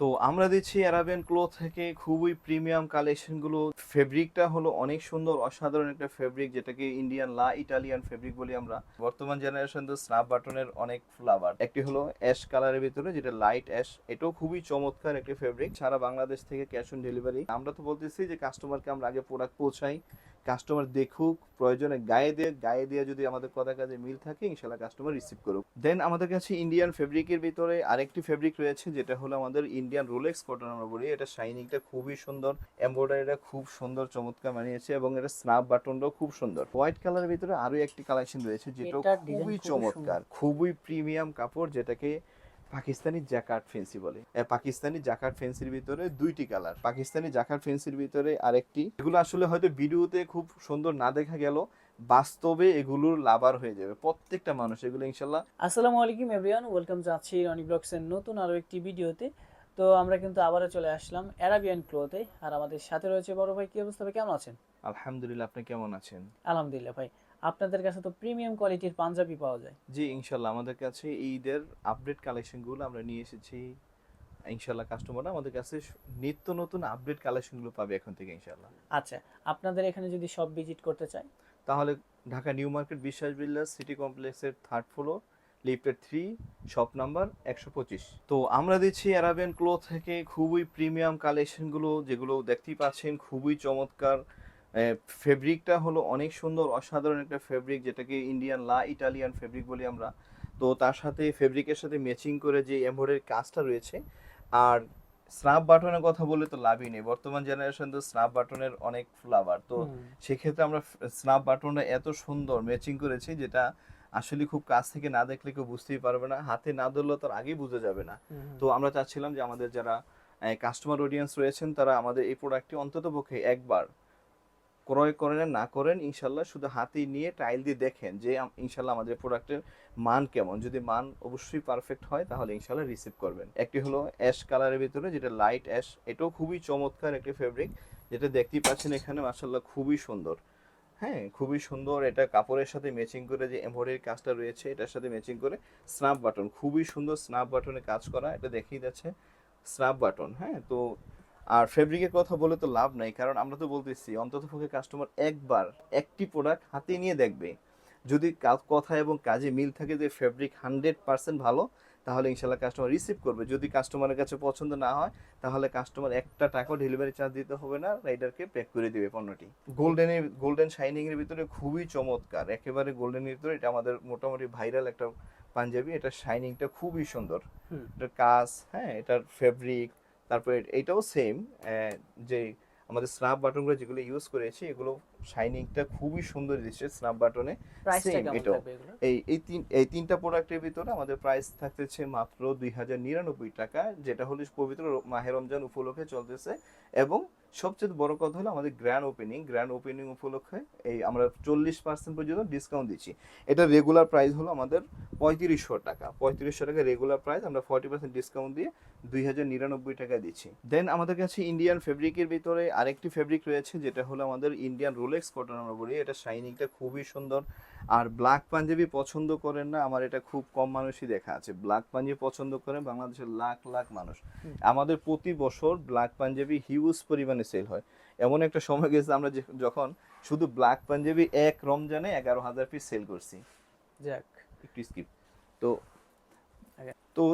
তো আমরা দিচ্ছি অ্যারাবিয়ান ক্লোথ থেকে খুবই প্রিমিয়াম কালেকশনগুলো ফেব্রিকটা হলো অনেক সুন্দর, অসাধারণ একটা ফেব্রিক যেটাকে ইন্ডিয়ান লা ইটালিয়ান ফেব্রিক বলি আমরা। বর্তমান জেনারেশন তো স্ন্যাপ বাটনের অনেক ফ্লাভার একটি হলো অ্যাশ কালারের ভিতরে, যেটা লাইট অ্যাশ এটাও খুবই চমৎকার একটি ফেব্রিক সারা বাংলাদেশ থেকে ক্যাশ অন ডেলিভারি আমরা তো বলতেছি যে কাস্টমারকে আমরা আগে প্রোডাক্ট পৌঁছাই। কাস্টমার দেখুক প্রয়োজনে গায়ে দিয়ে গায়ে দিয়ে যদি আমাদের কথা কাজে মিল থাকে ইনশাল্লাহ কাস্টমার রিসিভ করুক। দেন আমাদের কাছে ইন্ডিয়ান ফেব্রিকের ভিতরে আরেকটি ফেব্রিক রয়েছে যেটা হলো আমাদের ইন্ডিয়ান রোলেক্স কটন আমরা বলি। এটা শাইনিংটা খুবই সুন্দর এমব্রয়ডারিটা খুব সুন্দর চমৎকার মানিয়েছে এবং এটা স্ন্যাপ বাটনটাও খুব সুন্দর। হোয়াইট কালারের ভিতরে আরও একটি কালেকশন রয়েছে যেটা খুবই চমৎকার খুবই প্রিমিয়াম কাপড় যেটাকে পাকিস্তানি জ্যাকার্ড ফেন্সি বলে। পাকিস্তানি জাকার্ড ফেন্সির ভিতরে দুইটি কালার। পাকিস্তানি জাকার্ড ফেন্সির ভিতরে আরেকটি। এগুলো আসলে হয়তো ভিডিওতে খুব সুন্দর না দেখা গেল বাস্তবে এগুলোর লাভার হয়ে যাবে প্রত্যেকটা মানুষ। এগুলো ইনশাল্লাহ। আসসালামু আলাইকুম এভরিওয়ান ওয়েলকাম জানাচ্ছি রনি ব্লগসের নতুন আরও একটি ভিডিওতে। তো আমরা কিন্তু আবারও চলে আসলাম অ্যারাবিয়ান ক্লোথে আর আমাদের সাথে রয়েছে বড় ভাই কি অবস্থা ভাই? কেমন আছেন? আলহামদুলিল্লাহ আপনি কেমন আছেন? আলহামদুলিল্লাহ ভাই। আপনাদের কাছে তো প্রিমিয়াম কোয়ালিটির পাঞ্জাবি পাওয়া যায়। জি ইনশাল্লাহ। আমাদের কাছে ঈদের আপডেট কালেকশনগুলো আমরা নিয়ে এসেছি। ইনশাল্লাহ কাস্টমাররা আমাদের কাছে নিত্য নতুন আপডেট কালেকশনগুলো পাবে এখন থেকে ইনশাল্লাহ। আচ্ছা আপনাদের এখানে যদি সব ভিজিট করতে চাই? তাহলে Dhaka new market Biswas builders city কমপ্লেক্সের third floor lifted three shop number একশো পঁচিশ। তো আমরা দিচ্ছি অ্যারাবিয়ান ক্লোথ থেকে খুবই প্রিমিয়াম কালেকশনগুলো যেগুলো দেখতেই পাচ্ছেন খুবই চমৎকার। ফেব্রিকটা হলো অনেক সুন্দর অসাধারণ একটা ফেব্রিক যেটাকে ইন্ডিয়ান লা ইটালিয়ান ফেব্রিক বলি আমরা। তো তার সাথে ফেব্রিকের সাথে ম্যাচিং করে যে এমব্রয়ডারি কাজটা রয়েছে আর স্ন্যাপ বাটনের কথা বলে তো লাভই নেই। বর্তমান জেনারেশন তো স্ন্যাপ বাটনের অনেক ফ্লাভার তো সেক্ষেত্রে আমরা স্ন্যাপ বাটনটা এত সুন্দর ম্যাচিং করেছি যেটা আসলে খুব কাছ থেকে না দেখলে কেউ বুঝতেই পারবে না। হাতে না ধরলে তার আগেই বোঝা যাবে না। তো আমরা চাচ্ছিলাম যে আমাদের যারা কাস্টমার অডিয়েন্স রয়েছেন তারা আমাদের এই প্রোডাক্টটি অন্তত পক্ষে একবার ক্রয় করেন না করেন, ইনশাল্লাহ শুধু হাতে নিয়ে টাইল দিয়ে দেখেন যে ইনশাল্লাহ আমাদের প্রোডাক্টের মান কেমন। যদি মান অবশ্যই পারফেক্ট হয়, তাহলে ইনশাল্লাহ রিসিভ করবেন। একটি হলো অ্যাশ কালারের ভিতরে, যেটা লাইট অ্যাশ এটাও খুবই চমৎকার একটি ফেব্রিক যেটা দেখতেই পাচ্ছেন এখানে মাসাল্লাহ খুবই সুন্দর। হ্যাঁ খুবই সুন্দর, এটা কাপড়ের সাথে ম্যাচিং করে যে এমব্রয়ডারি কাজটা রয়েছে, এটার সাথে ম্যাচিং করে স্ন্যাপ বাটন খুবই সুন্দর স্ন্যাপ বাটনে কাজ করা, এটা দেখিয়ে যাচ্ছে স্ন্যাপ বাটন হ্যাঁ তো আর ফেব্রিকের কথা বলে তো লাভ নাই কারণ আমরা তো বলতেছি অন্তত পক্ষে কাস্টমার একবার একটি প্রোডাক্ট হাতে নিয়ে দেখবে। যদি কথা এবং কাজে মিল থাকে যে ফেব্রিক হান্ড্রেড পার্সেন্ট ভালো তাহলে ইনশাল্লাহ কাস্টমার রিসিভ করবে। যদি কাস্টমারের কাছে পছন্দ না হয় তাহলে কাস্টমার একটা টাকাও ডেলিভারি চার্জ দিতে হবে না রাইডারকে প্যাক করে দিবে পণ্যটি। গোল্ডেনের গোল্ডেন শাইনিং এর ভিতরে খুবই চমৎকার একেবারে গোল্ডেনের ভিতরে এটা আমাদের মোটামুটি ভাইরাল একটা পাঞ্জাবি এটা শাইনিংটা খুবই সুন্দর। এটার কাজ হ্যাঁ এটার ফেব্রিক তারপরে এটাও সেম যে আমাদের স্ন্যাপ বাটনগুলো যেগুলো ইউজ করেছি এগুলো শাইনিংটা খুবই সুন্দর দিচ্ছে স্ন্যাপ বাটনে সেম এটাও। এই এই তিন এই তিনটা প্রোডাক্টের ভিতরে আমাদের প্রাইস থাকতেছে মাত্র দুই হাজার নিরানব্বই টাকা যেটা হলো পবিত্র মাহে রমজান উপলক্ষে চলতেছে এবং সবচেয়ে বড় কথা হলো আমাদের গ্র্যান্ড ওপেনিং গ্র্যান্ড ওপেনিং উপলক্ষে এই আমরা চল্লিশ পার্সেন্ট পর্যন্ত ডিসকাউন্ট দিচ্ছি। এটা রেগুলার প্রাইস হলো আমাদের পঁয়ত্রিশশো টাকা। পঁয়ত্রিশশো টাকা রেগুলার প্রাইস আমরা ফর্টি পার্সেন্ট ডিসকাউন্ট দিয়ে দুই হাজার নিরানব্বই টাকা দিচ্ছি। দেন আমাদের কাছে ইন্ডিয়ান ফেব্রিকের ভিতরে আরেকটি ফেব্রিক রয়েছে, যেটা হলো আমাদের ইন্ডিয়ান রোলেক্স কটন আমরা বলি। এটা শাইনিংটা খুবই সুন্দর। আর ব্ল্যাক পাঞ্জাবি পছন্দ করেন না আমার এটা খুব কম মানুষই দেখা আছে। ব্ল্যাক পাঞ্জাবি পছন্দ করেন বাংলাদেশের লাখ লাখ মানুষ। আমাদের প্রতি বছর ব্ল্যাক পাঞ্জাবি হিউজ পরিমাণে সেল হয়। এমন একটা সময় গেছে আমরা যখন শুধু ব্ল্যাক পাঞ্জাবি এক রমজানে এগারো হাজার পিস সেল করছি। যাক। একটু স্কিপ তো তো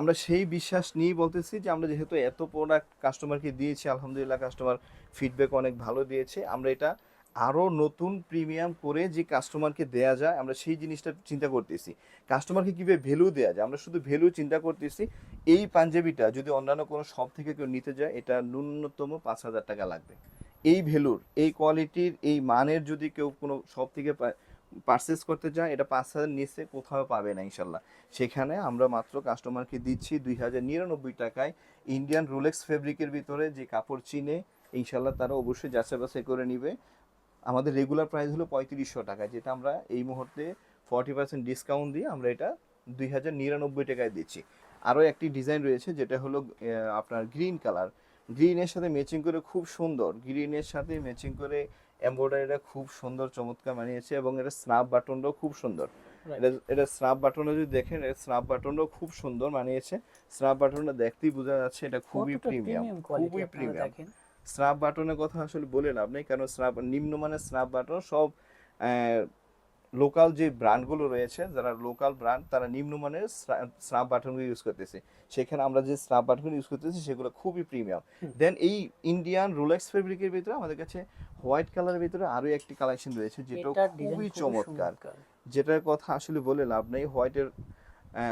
আমরা সেই বিশ্বাস নিয়ে বলতেছি যে আমরা যেহেতু এত প্রোডাক্ট কাস্টমারকে দিয়েছি আলহামদুলিল্লাহ কাস্টমার ফিডব্যাক অনেক ভালো দিয়েছে আমরা এটা আরও নতুন প্রিমিয়াম করে যে কাস্টমারকে দেয়া যায়, আমরা সেই জিনিসটা চিন্তা করতেছি। কাস্টমারকে কীভাবে ভ্যালু দেওয়া যায়? আমরা শুধু ভ্যালু চিন্তা করতেছি, এই পাঞ্জাবিটা যদি অন্যান্য কোনো শপ থেকে কেউ নিতে যায়, এটা ন্যূনতম পাঁচ হাজার টাকা লাগবে। এই ভ্যালুর এই কোয়ালিটির এই মানের যদি কেউ কোনো শপ থেকে পারচেস করতে যায়, এটা পাঁচ হাজার নিচে কোথাও পাবে না ইনশাল্লাহ। সেখানে আমরা মাত্র কাস্টমারকে দিচ্ছি দুই হাজার নিরানব্বই টাকায় ইন্ডিয়ান রোলেক্স ফেব্রিকের ভিতরে যে কাপড় চিনে, ইনশাল্লাহ তারা অবশ্যই যাচাই বাছাই করে নিবে। আমাদের রেগুলার প্রাইস হলো পঁয়ত্রিশশো টাকা যেটা আমরা এই মুহূর্তে ফর্টি পার্সেন্ট ডিসকাউন্ট দিয়ে আমরা এটা দুই হাজার নিরানব্বই টাকায় দিচ্ছি। আরও একটি ডিজাইন রয়েছে যেটা হলো আপনার গ্রিন কালার গ্রিনের সাথে ম্যাচিং করে খুব সুন্দর। গ্রিনের সাথে ম্যাচিং করে এমব্রয়ডারিটা খুব সুন্দর চমৎকার মানিয়েছে এবং এটা স্নাপ বাটনটাও খুব সুন্দর। এটা এটা স্ন্যাপ বাটনও যদি দেখেন এটা স্ন্যাপ বাটনও খুব সুন্দর মানিয়েছে। স্নাপ বাটনটা দেখতেই বোঝা যাচ্ছে এটা খুবই প্রিমিয়াম প্রিমিয়াম খুবই প্রিমিয়াম দেখেন? স্ন্যাপ বাটনের কথা আসলে বলে লাভ নেই কারণ স্ন্যাপ নিম্নমানের স্ন্যাপ বাটন সব লোকাল যে ব্র্যান্ডগুলো রয়েছে যারা লোকাল ব্র্যান্ড তারা নিম্নমানের স্ন্যাপ বাটনগুলো ইউজ করতেছে। সেখানে আমরা যে স্ন্যাপ বাটন ইউজ করতেছি সেগুলো খুবই প্রিমিয়াম দেন এই ইন্ডিয়ান রোলেক্স ফেব্রিকের ভিতরে আমাদের কাছে হোয়াইট কালারের ভিতরে আরও একটি কালেকশন রয়েছে যেটা খুবই চমৎকার। যেটার কথা আসলে বলে লাভ নেই হোয়াইটের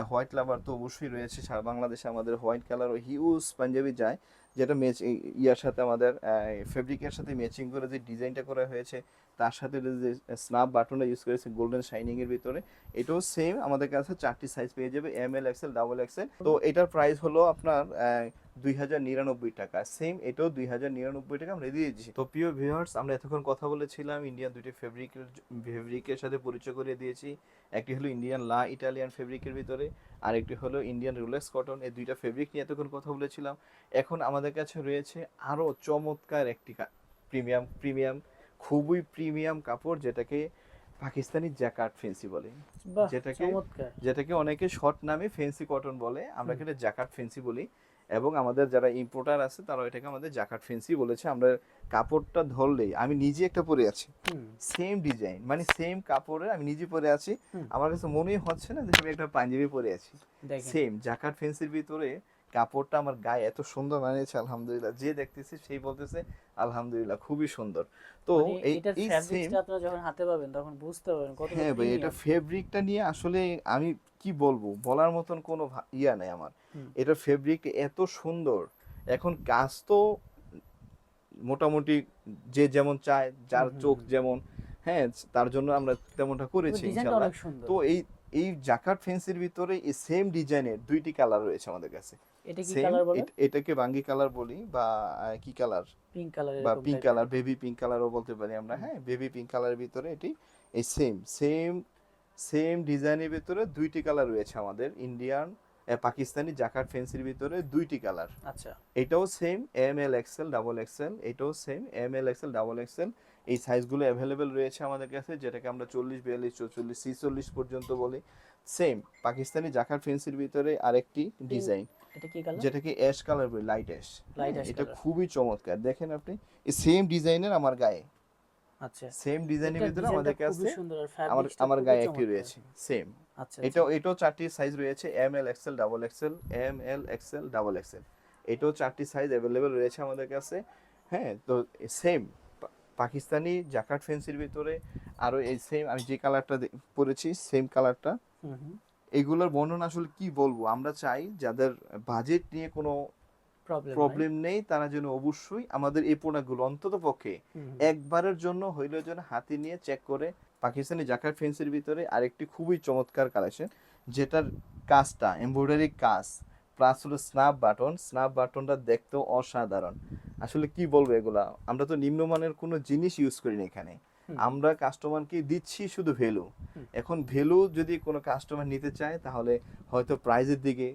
হোয়াইট লাভার তো অবশ্যই রয়েছে সারা বাংলাদেশে আমাদের হোয়াইট কালার ও হিউজ পাঞ্জাবি যায়। যেটা ম্যাচ ইয়ার সাথে আমাদের ফেব্রিকের সাথে ম্যাচিং করে যে ডিজাইনটা করা হয়েছে, তার সাথে যে স্নাপ বাটনটা ইউজ করেছে গোল্ডেন শাইনিং এর ভিতরে, এটাও সেম আমাদের কাছে চারটি সাইজ পেয়ে যাবে M L XL double XL তো এটার প্রাইস হলো আপনার দুই হাজার নিরানব্বই টাকা। সেম এটাও দুই হাজার নিরানব্বই টাকা আমরা দিয়ে দিচ্ছি তো প্রিয় ভিউয়ার্স আমরা এতক্ষণ কথা বলেছিলাম ইন্ডিয়ান দুইটি ফেব্রিকের ফেব্রিকের সাথে পরিচয় করে দিয়েছি। একটি হলো ইন্ডিয়ান লা ইটালিয়ান ফেব্রিকের ভিতরে আর একটি হলো ইন্ডিয়ান রুলেক্স কটন এই দুইটা ফেব্রিক নিয়ে এতক্ষণ কথা বলেছিলাম। এখন আমাদের কাছে রয়েছে আরও চমৎকার একটি প্রিমিয়াম প্রিমিয়াম খুবই প্রিমিয়াম কাপড় যেটাকে পাকিস্তানি জ্যাকার্ড ফেন্সি বলে। যেটাকে- যেটাকে অনেকে শর্ট নামে ফেন্সি কটন বলে। আমরা। এখানে ফেন্সি বলি। এবং আমাদের যারা ইম্পোর্টার আছে তারা এটাকে আমাদের জাকাট ফেন্সি বলেছে। আমরা কাপড়টা ধরলেই আমি নিজে একটা পরে আছি। সেম ডিজাইন মানে সেম কাপড়ের আমি নিজে পরে আছি। আমার কাছে মনেই হচ্ছে না যে আমি একটা পাঞ্জাবি পরে আছি। সেম জাকাট ফেন্সির ভিতরে কাপড়টা আমার গায়ে এত সুন্দর মানিয়েছে আলহামদুলিল্লাহ। যে দেখতেছে সেই বলতেছে আলহামদুলিল্লাহ খুবই সুন্দর। তো মানে এই আপনারা যখন হাতে পাবেন তখন বুঝতে পারবেন কত হ্যাঁ ভাই এটা ফেব্রিকটা নিয়ে আসলে আমি কি বলব বলার মতন কোনো ইয়া নাই আমার। এটা ফেব্রিক এত সুন্দর। এখন কাজ তো মোটামুটি যে যেমন চায় যার চোখ যেমন হ্যাঁ তার জন্য আমরা তেমনটা করেছি ইনশাআল্লাহ তো এই এই জাকাট ফেন্সির ভিতরে এই সেম ডিজাইনের দুইটি কালার রয়েছে আমাদের কাছে। এটাকে বাঙ্গি কালার বলি বা কি কালার পিঙ্ক কালার বা পিঙ্ক কালার বেবি পিঙ্ক কালারও বলতে পারি আমরা হ্যাঁ বেবি পিঙ্ক কালারের ভিতরে এটি এই সেম সেম সেম ডিজাইনের ভিতরে দুইটি কালার রয়েছে আমাদের ইন্ডিয়ান পাকিস্তানি জাকাট ফেন্সির ভিতরে দুইটি কালার আচ্ছা। এটাও same M L XL double XL এটাও same M L XL double XL এই সাইজগুলো অ্যাভেলেবেল রয়েছে আমাদের কাছে যেটাকে আমরা চল্লিশ বিয়াল্লিশ চৌচল্লিশ ছিচল্লিশ পর্যন্ত বলি। সেম পাকিস্তানি জাকার ফেন্সির ভিতরে আরেকটি ডিজাইন এটা কি যেটাকে অ্যাশ কালার বলি লাইট অ্যাশ এটা খুবই চমৎকার। দেখেন আপনি এই সেম ডিজাইনের আমার গায়ে। আচ্ছা। সেম ডিজাইনের ভিতরে আমাদের কাছে আমার আমার গায়ে একটি রয়েছে। সেম আচ্ছা এটাও এটাও চারটি সাইজ রয়েছে M L XL double XL M L XL double XL এটাও চারটি সাইজ অ্যাভেলেবেল রয়েছে আমাদের কাছে। হ্যাঁ তো সেম পাকিস্তানি জাকাট ফেন্সির ভিতরে আরও এই সেম আমি যে কালারটা পরেছি সেম কালারটা এগুলোর বর্ণনা আসলে কি বলব? আমরা চাই যাদের বাজেট নিয়ে কোনো প্রবলেম নেই। তারা যেন অবশ্যই আমাদের এই প্রোডাক্টগুলো অন্তত পক্ষে একবারের জন্য হইলেও যেন হাতে নিয়ে চেক করে পাকিস্তানি জাকার ফেন্সের ভিতরে আরেকটি খুবই চমৎকার কালেকশন যেটার কাজটা এমব্রয়ডারি কাজ প্লাস হলো স্ন্যাপ বাটন স্ন্যাপ বাটনটা দেখতেও অসাধারণ। আসলে কি বলব এগুলা? আমরা তো নিম্নমানের কোনো জিনিস ইউজ করি না এখানে আমরা কাস্টমারকে দিচ্ছি শুধু ভ্যালু এখন ভ্যালু যদি কোনো কাস্টমার নিতে চায় তাহলে হয়তো প্রাইজের দিকে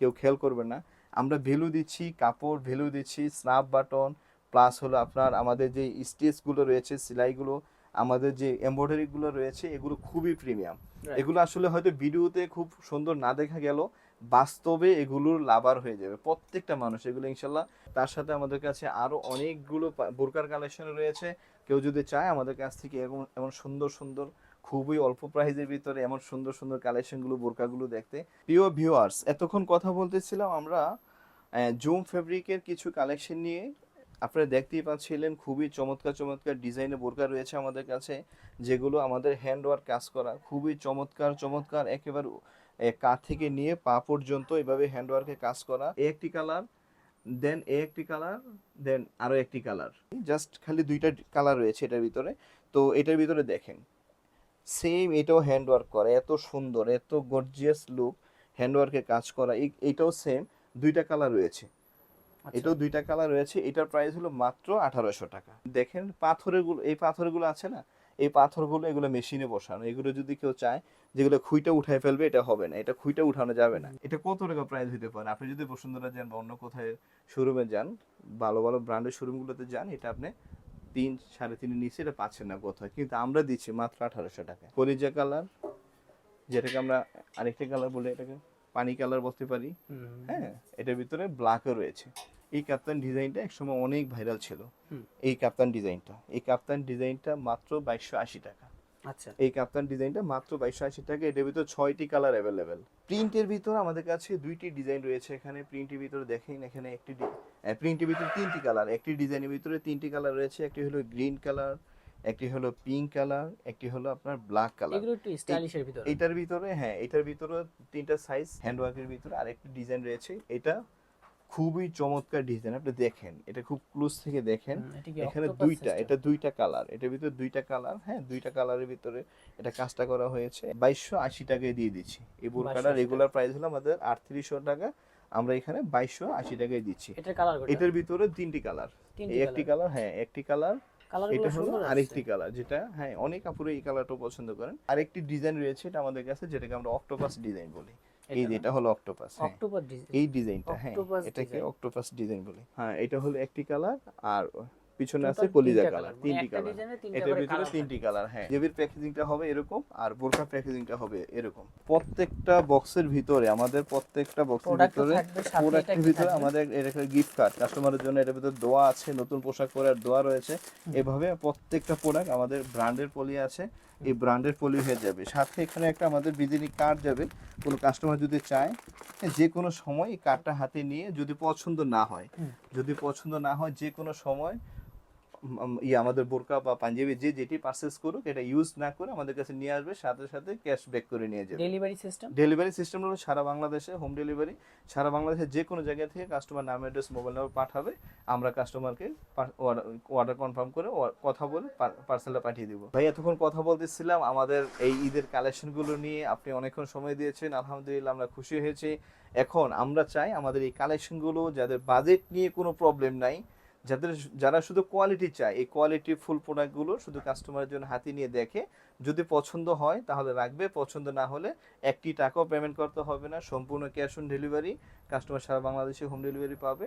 কেউ খেয়াল করবে না। আমরা ভ্যালু দিচ্ছি কাপড় ভ্যালু দিচ্ছি স্ন্যাপ বাটন প্লাস হলো আপনার আমাদের যে স্টেচগুলো রয়েছে সেলাইগুলো আমাদের যে এমব্রয়ডারিগুলো রয়েছে এগুলো খুবই প্রিমিয়াম এগুলো আসলে হয়তো ভিডিওতে খুব সুন্দর না দেখা গেল বাস্তবে এগুলোর লাভার হয়ে যাবে। প্রত্যেকটা মানুষ এগুলো ইনশাল্লাহ তার সাথে আমাদের কাছে আরও অনেকগুলো বোরকার কালেকশন রয়েছে। কেউ যদি চায় আমাদের কাছ থেকে এমন এমন সুন্দর সুন্দর, খুবই অল্প প্রাইজের ভিতরে এমন সুন্দর সুন্দর কালেকশনগুলো, বোরকাগুলো দেখতে। প্রিয় ভিউয়ার্স এতক্ষণ কথা বলতেছিলাম আমরা জুম ফেব্রিকের কিছু কালেকশন নিয়ে। আপনারা দেখতেই পাচ্ছিলেন খুবই চমৎকার চমৎকার ডিজাইনের বোরকা রয়েছে আমাদের কাছে, যেগুলো আমাদের হ্যান্ড ওয়ার্ক কাজ করা। খুবই চমৎকার চমৎকার, একেবারে কাঁধ থেকে নিয়ে পা পর্যন্ত এভাবে হ্যান্ড ওয়ার্কে কাজ করা এ একটি কালার দেন এ একটি কালার দেন আরও একটি কালার জাস্ট খালি দুইটা কালার রয়েছে এটার ভিতরে। তো এটার ভিতরে দেখেন সেম এটাও হ্যান্ড ওয়ার্ক করা এত সুন্দর এত গর্জিয়াস লুক হ্যান্ডওয়ার্কে কাজ করা এইটাও সেম দুইটা কালার রয়েছে। আচ্ছা। এটাও দুইটা কালার রয়েছে এটার প্রাইস হলো মাত্র আঠারোশো টাকা। দেখেন পাথরেরগুলো এই পাথরগুলো আছে না? এই পাথরগুলো এগুলো মেশিনে বসানো, এগুলো যদি কেউ চায়, যেগুলো খুইটা উঠায় ফেলবে, এটা হবে না, এটা খুইটা উঠানো যাবে না। এটা কত টাকা প্রাইস হতে পারে? আপনি যদি বসুন্ধরা যান বা অন্য কোথায় শোরুমে যান, ভালো ভালো ব্র্যান্ডের শোরুমগুলোতে যান, এটা আপনি তিন, সাড়ে তিনের নিচে এটা পাচ্ছেন না কোথায় কিন্তু আমরা দিচ্ছি মাত্র আঠারোশো টাকা কলিজা কালার যেটাকে আমরা আরেকটা কালার বলে এটাকে। পানি কালার বলতে পারি। হ্যাঁ এটার ভিতরে ব্ল্যাকও রয়েছে। এই কাপ্তান ডিজাইনটা একসময় অনেক ভাইরাল ছিল। এই কাপ্তান ডিজাইনটা এই কাপ্তান ডিজাইনটা মাত্র বাইশশো আশি টাকা। আচ্ছা। এই কাপ্তান ডিজাইনটা মাত্র বাইশশো আশি টাকা এটার ভিতরে ছয়টি কালার অ্যাভেলেবেল প্রিন্টের ভিতর আমাদের কাছে দুইটি ডিজাইন রয়েছে এখানে। প্রিন্টের ভিতরে দেখেন এখানে একটি প্রিন্টের ভিতরে তিনটি কালার। একটি ডিজাইনের ভিতরে তিনটি কালার রয়েছে একটি হলো গ্রিন কালার একটি হলো পিঙ্ক কালার একটি হলো আপনার ব্ল্যাক কালার এগুলো একটু স্টাইলিশের ভিতরে। এটার ভিতরে হ্যাঁ এটার ভিতরে তিনটা সাইজ হ্যান্ডওয়ার্কের ভিতরে আরেকটি ডিজাইন রয়েছে। এটা খুবই চমৎকার ডিজাইন আপনি দেখেন এটা খুব ক্লোজ থেকে দেখেন। এখানে দুইটা এটা দুইটা কালার এটার ভিতরে দুইটা কালার হ্যাঁ দুইটা কালারের ভিতরে এটা কাজটা করা হয়েছে। বাইশশো আশি টাকায় দিয়ে দিচ্ছি। এই বোরকাটা রেগুলার প্রাইস হলো আমাদের আটত্রিশশো টাকা আমরা এখানে বাইশশো আশি টাকায় দিচ্ছি। এটার কালার এটার ভিতরে তিনটি কালার একটি কালার হ্যাঁ একটি কালার এটা হলো আরেকটি কালার যেটা হ্যাঁ অনেক আপুরে এই কালারটা পছন্দ করেন। আরেকটি ডিজাইন রয়েছে এটা আমাদের কাছে যেটাকে আমরা অক্টোপাস ডিজাইন বলি। এই এটা যে এটা হলো অক্টোপাস অক্টোপাস ডিজাইন এই ডিজাইনটা হ্যাঁ এটাকে অক্টোপাস ডিজাইন বলে। হ্যাঁ এটা হলো একটি কালার আর পিছনে আছে কলিজা কালার তিনটি মানে কালার ডিজাইনে এটার ভিতরে তিনটি কালার হ্যাঁ। জেবির প্যাকেজিংটা হবে এরকম আর বোরকা প্যাকেজিংটা হবে এরকম। প্রত্যেকটা বক্সের ভিতরে আমাদের প্রত্যেকটা বক্সের ভিতরে প্রোডাক্টের ভিতরে? আমাদের এরকম গিফট কার্ড কাস্টমারের জন্য এটার ভিতরে দোয়া আছে নতুন পোশাক পরার দোয়া রয়েছে। এভাবে প্রত্যেকটা প্রোডাক্ট আমাদের ব্র্যান্ডের পলি আছে এই ব্র্যান্ডের পলি হয়ে যাবে। সাথে এখানে একটা আমাদের বিজিনি কার্ড যাবে কোনো কাস্টমার যদি চায় যে কোনো সময় এই কার্ডটা হাতে নিয়ে যদি পছন্দ না হয় যদি পছন্দ না হয় যে কোনো সময় ইয়ে আমাদের বোরকা বা পাঞ্জাবি যে যেটি পারচেস করুক এটা ইউজ না করে আমাদের কাছে নিয়ে আসবে সাথে সাথে ক্যাশ ব্যাক করে নিয়ে যাবে। ডেলিভারি সিস্টেম ডেলিভারি সিস্টেম হলো সারা বাংলাদেশে হোম ডেলিভারি সারা বাংলাদেশে যে কোনো জায়গা থেকে কাস্টমার নাম অ্যাড্রেস মোবাইল নাম্বার পাঠাবে আমরা কাস্টমারকে অর্ডার কনফার্ম করে কথা বলে পার্সেলটা পাঠিয়ে দিব। ভাই এতক্ষণ কথা বলতেছিলাম আমাদের এই ঈদের কালেকশনগুলো নিয়ে আপনি অনেকক্ষণ সময় দিয়েছেন আলহামদুলিল্লাহ আমরা খুশি হয়েছি। এখন আমরা চাই আমাদের এই কালেকশনগুলো যাদের বাজেট নিয়ে কোনো প্রবলেম নাই যাদের যারা শুধু কোয়ালিটি চায়, এই কোয়ালিটি ফুল প্রোডাক্টগুলো শুধু কাস্টমারের জন্য হাতে নিয়ে দেখে, যদি পছন্দ হয় তাহলে রাখবে, পছন্দ না হলে একটি টাকাও পেমেন্ট করতে হবে না, সম্পূর্ণ ক্যাশ অন ডেলিভারি কাস্টমার সারা বাংলাদেশে হোম ডেলিভারি পাবে।